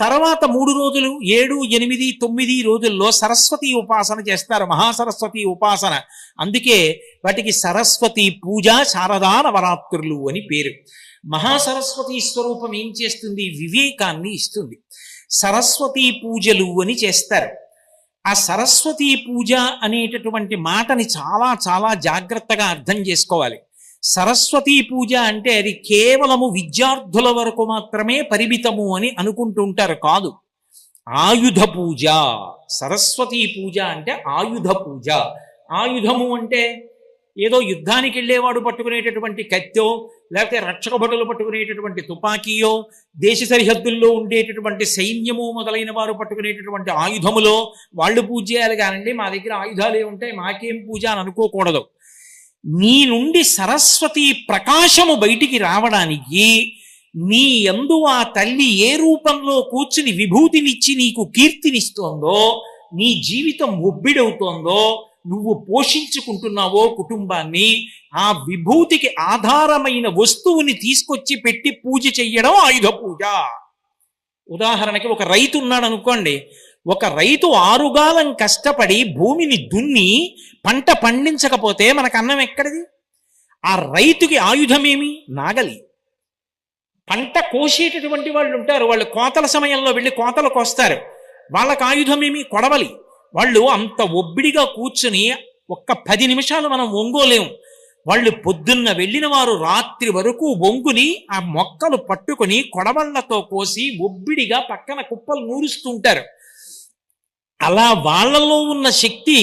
తర్వాత మూడు రోజులు ఏడు ఎనిమిది తొమ్మిది రోజుల్లో సరస్వతి ఉపాసన చేస్తారు మహాసరస్వతి ఉపాసన. అందుకే వాటికి సరస్వతి పూజ శారదా నవరాత్రులు అని పేరు. మహాసరస్వతి స్వరూపం ఏం చేస్తుంది? వివేకాన్ని ఇస్తుంది. సరస్వతి పూజలు అని చేస్తారు. ఆ సరస్వతి పూజ అనేటటువంటి మాటని చాలా చాలా జాగ్రత్తగా అర్థం చేసుకోవాలి. సరస్వతీ పూజ అంటే అది కేవలము విద్యార్థుల వరకు మాత్రమే పరిమితము అని అనుకుంటుంటారు కాదు. ఆయుధ పూజ సరస్వతీ పూజ అంటే ఆయుధ పూజ. ఆయుధము అంటే ఏదో యుద్ధానికి వెళ్ళేవాడు పట్టుకునేటటువంటి కత్తో లేకపోతే రక్షక భటులు పట్టుకునేటటువంటి తుపాకీయో దేశ సరిహద్దుల్లో ఉండేటటువంటి సైన్యము మొదలైన వారు పట్టుకునేటటువంటి ఆయుధములో వాళ్ళు పూజ చేయాలి కానండి మా దగ్గర ఆయుధాలు ఉంటాయి మాకేం పూజ అని అనుకోకూడదు. నీ నుండి సరస్వతి ప్రకాశము బయటికి రావడానికి నీ ఎందు ఆ తల్లి ఏ రూపంలో కూర్చుని విభూతినిచ్చి నీకు కీర్తినిస్తోందో నీ జీవితం ఒబ్బిడవుతోందో నువ్వు పోషించుకుంటున్నావో కుటుంబాన్ని ఆ విభూతికి ఆధారమైన వస్తువుని తీసుకొచ్చి పెట్టి పూజ చెయ్యడం ఆయుధ పూజ. ఉదాహరణకి ఒక రైతు ఉన్నాడు అనుకోండి ఒక రైతు ఆరుగాలం కష్టపడి భూమిని దున్ని పంట పండించకపోతే మనకు అన్నం ఎక్కడిది? ఆ రైతుకి ఆయుధమేమి? నాగలి. పంట కోసేటటువంటి వాళ్ళు ఉంటారు. వాళ్ళు కోతల సమయంలో వెళ్ళి కోతలు కోస్తారు. వాళ్ళకు ఆయుధమేమి? కొడవలి. వాళ్ళు అంత ఒబ్బిడిగా కూర్చుని ఒక్క పది నిమిషాలు మనం ఒంగోలేము వాళ్ళు పొద్దున్న వెళ్ళిన వారు రాత్రి వరకు ఒంగుని ఆ మొక్కలు పట్టుకొని కొడవళ్ళతో కోసి ఒబ్బిడిగా పక్కన కుప్పలు నూరుస్తుంటారు అలా వాళ్ళలో ఉన్న శక్తి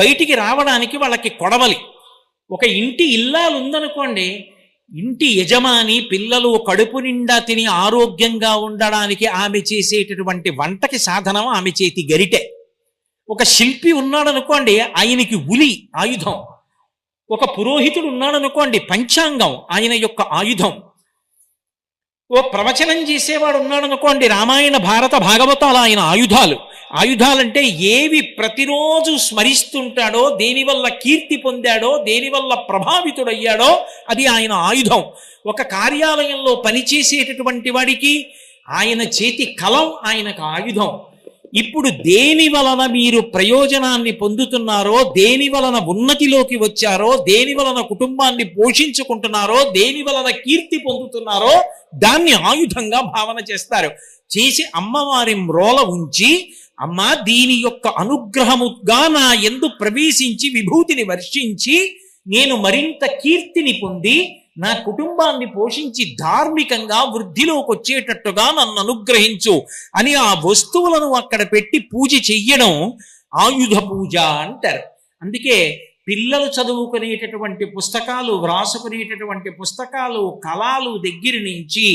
బయటికి రావడానికి వాళ్ళకి కొడవలి. ఒక ఇంటి ఇల్లాలు ఉందనుకోండి ఇంటి యజమాని పిల్లలు కడుపు నిండా తిని ఆరోగ్యంగా ఉండడానికి ఆమె చేసేటటువంటి వంటకి సాధనం ఆమె చేతి గరిటె. ఒక శిల్పి ఉన్నాడనుకోండి ఆయనకి ఉలి ఆయుధం. ఒక పురోహితుడు ఉన్నాడనుకోండి పంచాంగం ఆయన యొక్క ఆయుధం. ఓ ప్రవచనం చేసేవాడు ఉన్నాడనుకోండి రామాయణ భారత భాగవతాలు ఆయన ఆయుధాలు. ఆయుధాలంటే ఏవి ప్రతిరోజు స్మరిస్తుంటాడో దేనివల్ల కీర్తి పొందాడో దేనివల్ల ప్రభావితుడయ్యాడో అది ఆయన ఆయుధం. ఒక కార్యాలయంలో పనిచేసేటటువంటి వాడికి ఆయన చేతి కలం ఆయనకు ఆయుధం. ఇప్పుడు దేని వలన మీరు ప్రయోజనాన్ని పొందుతున్నారో దేని వలన ఉన్నతిలోకి వచ్చారో దేని వలన కుటుంబాన్ని పోషించుకుంటున్నారో దేని వలన కీర్తి పొందుతున్నారో దాన్ని ఆయుధంగా భావన చేస్తారు. చేసి అమ్మవారి మ్రోల ఉంచి అమ్మా దీని యొక్క అనుగ్రహముగా నా ఎందు ప్రవేశించి విభూతిని వర్షించి నేను మరింత కీర్తిని పొంది నా కుటుంబాన్ని పోషించి ధార్మికంగా వృద్ధిలోకి వచ్చేటట్టుగా నన్ను అనుగ్రహించు అని ఆ వస్తువులను అక్కడ పెట్టి పూజ చెయ్యడం ఆయుధ పూజ అంటారు. అందుకే పిల్లలు చదువుకునేటటువంటి పుస్తకాలు వ్రాసుకునేటటువంటి పుస్తకాలు కళాలు దగ్గర నుంచి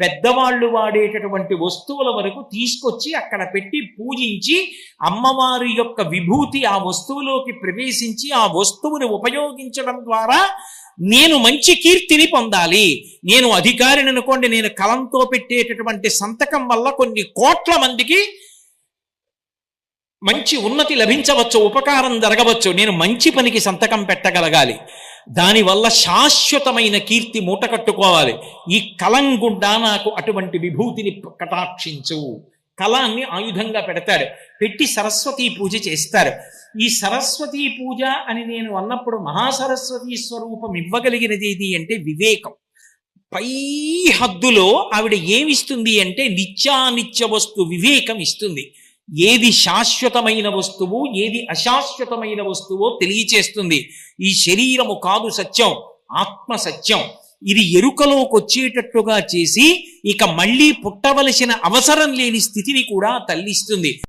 పెద్దవాళ్ళు వాడేటటువంటి వస్తువుల వరకు తీసుకొచ్చి అక్కడ పెట్టి పూజించి అమ్మవారి యొక్క విభూతి ఆ వస్తువులోకి ప్రవేశించి ఆ వస్తువుని ఉపయోగించడం ద్వారా నేను మంచి కీర్తిని పొందాలి. నేను అధికారిని అనుకోండి నేను కలంతో పెట్టేటటువంటి సంతకం వల్ల కొన్ని కోట్ల మందికి మంచి ఉన్నతి లభించవచ్చు ఉపకారం జరగవచ్చు. నేను మంచి పనికి సంతకం పెట్టగలగాలి. దానివల్ల శాశ్వతమైన కీర్తి మూట కట్టుకోవాలి. ఈ కలం గుండా నాకు అటువంటి విభూతిని కటాక్షించు. కళాన్ని ఆయుధంగా పెడతారు పెట్టి సరస్వతి పూజ చేస్తారు. ఈ సరస్వతి పూజ అని నేను అన్నప్పుడు మహాసరస్వతి స్వరూపం ఇవ్వగలిగినది ఏది అంటే వివేకం. పై హద్దులో ఆవిడ ఏమిస్తుంది అంటే నిత్యానిత్య వస్తు వివేకం ఇస్తుంది. ఏది శాశ్వతమైన వస్తువు ఏది అశాశ్వతమైన వస్తువో తెలియచేస్తుంది. ఈ శరీరము కాదు సత్యం ఆత్మ సత్యం. ఇది ఎరుకలోకి వచ్చేటట్టుగా చేసి ఇక మళ్ళీ పుట్టవలసిన అవసరం లేని స్థితిని కూడా తల్లిస్తుంది.